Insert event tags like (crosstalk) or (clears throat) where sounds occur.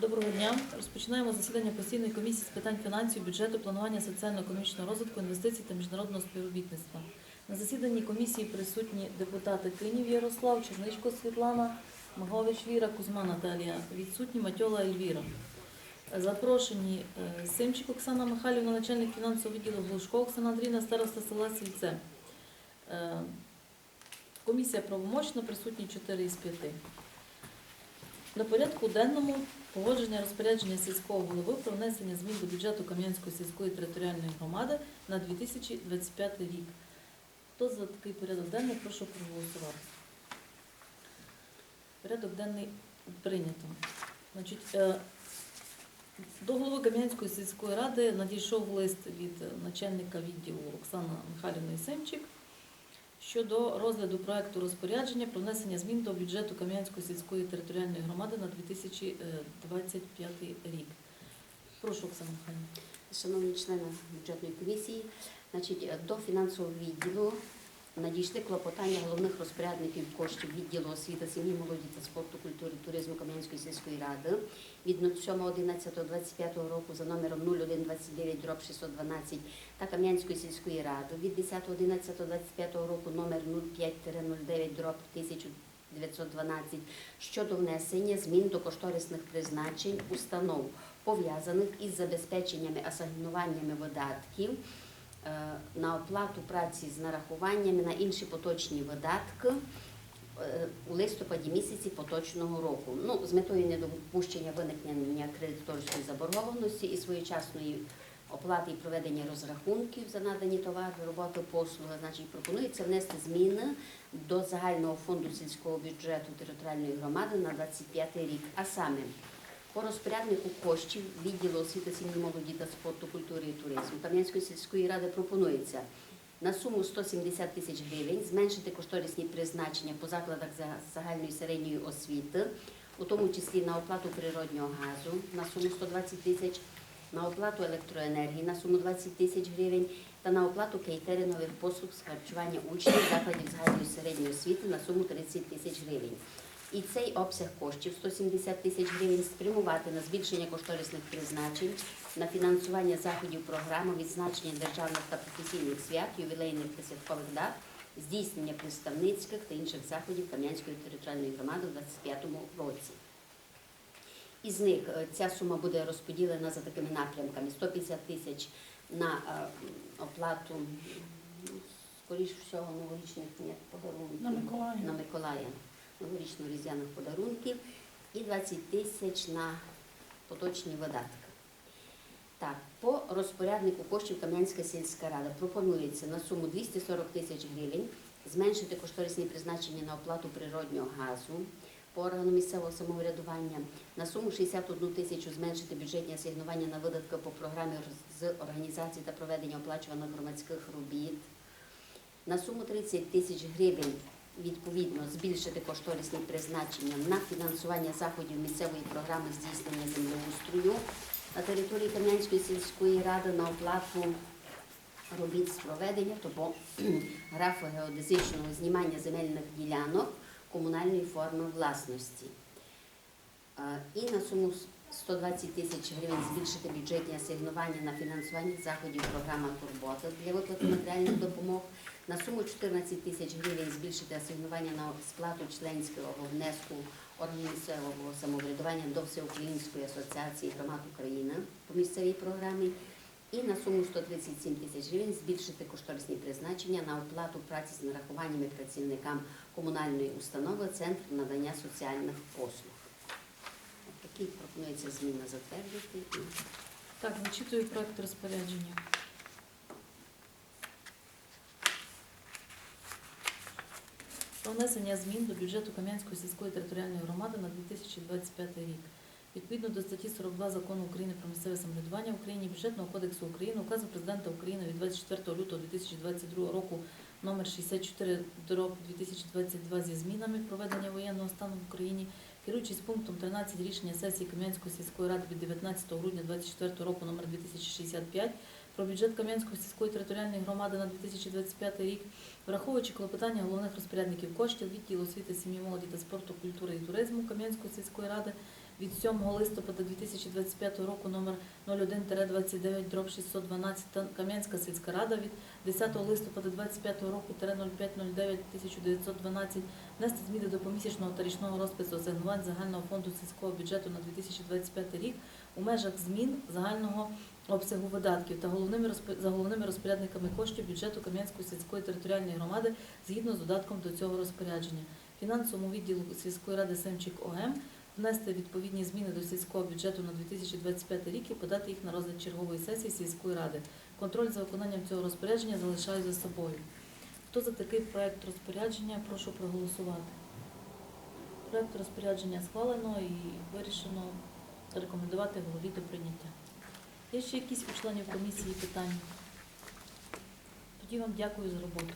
Доброго дня. Розпочинаємо засідання постійної комісії з питань фінансів, бюджету, планування соціально-економічного розвитку, інвестицій та міжнародного співробітництва. На засіданні комісії присутні депутати Кинів Ярослав, Черничко Світлана, Магович Віра, Кузьма Наталія, відсутні Матьола Ельвіра. Запрошені е, Симчик Оксана Михайлівна, начальник фінансового відділу Глушко Оксана Андрійна, староста села Сільце. Е, Комісія правомочна, присутні 4 із 5. На порядку денному погодження розпорядження сільського голови про внесення змін до бюджету Кам'янської сільської територіальної громади на 2025 рік. Хто за такий порядок денний, прошу проголосувати. Порядок денний прийнято. Значить, е, до голови Кам'янської сільської ради надійшов лист від начальника відділу Оксани Михайлівни Семчик щодо розгляду проекту розпорядження про внесення змін до бюджету Кам'янської сільської територіальної громади на 2025 рік. Прошу, Оксана Михайловна. Шановні члени бюджетної комісії, значить, е, до фінансового відділу надійшли клопотання головних розпорядників коштів відділу освіти, сім'ї, молоді та спорту, культури, туризму Кам'янської сільської ради від 07.11.25 року за номером 0129 дроб 612 та Кам'янської сільської ради від 10.11.25 року номер 05-09 дроб 1912 щодо внесення змін до кошторисних призначень установ пов'язаних із забезпеченнями асигнуваннями видатків на оплату праці з нарахуваннями на інші поточні видатки е, у листопаді місяці поточного року. Ну, з метою недопущення виникнення кредиторської заборгованості і своєчасної оплати і проведення розрахунків за надані товари, роботи, послуги, значить, пропонується внести зміни до загального фонду сільського бюджету територіальної громади на 25 рік, а саме по розпоряднику коштів відділу освіти, сім'ї, молоді та спорту, культури і туризму Кам'янської сільської ради пропонується на суму 170 тисяч гривень зменшити кошторисні призначення по закладах загальної середньої освіти, у тому числі на оплату природнього газу на суму 120 тисяч, на оплату електроенергії на суму 20 тисяч гривень та на оплату кейтерингових послуг з харчування учнів закладів загальної середньої освіти на суму 30 тисяч гривень. І цей обсяг коштів 170 тисяч гривень спрямувати на збільшення кошторисних призначень, на фінансування заходів програми, відзначення державних та професійних свят, ювілейних та святкових дат, здійснення представницьких та інших заходів Кам'янської територіальної громади у 2025 році. Із них е, ця сума буде розподілена за такими напрямками: 150 тисяч на е, оплату, скоріш всього, новорічних подарунків На Миколая. Новорічно-різдвяних подарунків і 20 тисяч на поточні видатки. Так, по розпоряднику коштів Кам'янська сільська рада пропонується на суму 240 тисяч гривень зменшити кошторисні призначення на оплату природнього газу по органу місцевого самоврядування, на суму 61 тисячу зменшити бюджетні асигнування на видатки по програмі з організації та проведення оплачуваних громадських робіт, на суму 30 тисяч гривень відповідно збільшити кошторисні призначення на фінансування заходів місцевої програми здійснення землеустрою на території Кам'янської сільської ради на оплату робіт з проведення тобто (clears throat) геодезичного знімання земельних ділянок комунальної форми власності. Е, І на суму 120 тисяч гривень збільшити бюджетні асигнування на фінансування заходів програма Турбота для виплати матеріальних допомог. На суму 14 тисяч гривень збільшити асигнування на сплату членського внеску органів самоврядування до Всеукраїнської асоціації громад України по місцевій програмі. І на суму 137 тисяч гривень збільшити кошторисні призначення на оплату праці з нарахуваннями працівникам комунальної установи Центр надання соціальних послуг. Пропонується зміни затвердити. Так, зачитую проект розпорядження. Про внесення змін до бюджету Кам'янської сільської територіальної громади на 2025 рік. Відповідно до статті 42 Закону України про місцеве самоврядування в Україні Бюджетного кодексу України, указу президента України від 24 лютого 2022 року номер 64 дроб 2022 зі змінами проведення воєнного стану в Україні, керуючись пунктом 13 рішення сесії Кам'янської сільської ради від 19 грудня 2024 року номер 2065 про бюджет Кам'янської сільської територіальної громади на 2025 рік, враховуючи клопотання головних розпорядників коштів, відділу освіти, сім'ї, молоді та спорту, культури і туризму Кам'янської сільської ради, від 7 листопада 2025 року номер 01-29 дроб 612 та Кам'янська сільська рада від 10 листопада 25 року 0509 1912 внести зміни до помісячного та річного розпису асигнувань загального фонду сільського бюджету на 2025 рік у межах змін загального обсягу видатків та головними за головними розпорядниками коштів бюджету Кам'янської сільської територіальної громади згідно з додатком до цього розпорядження. Фінансовому відділу сільської ради Семчик ОМ внести відповідні зміни до сільського бюджету на 2025 рік і подати їх на розгляд чергової сесії сільської ради. Контроль за виконанням цього розпорядження залишаю за собою. Хто за такий проект розпорядження, прошу проголосувати. Проект розпорядження схвалено і вирішено рекомендувати голові до прийняття. Є ще якісь у членів комісії питання? Тоді вам дякую за роботу.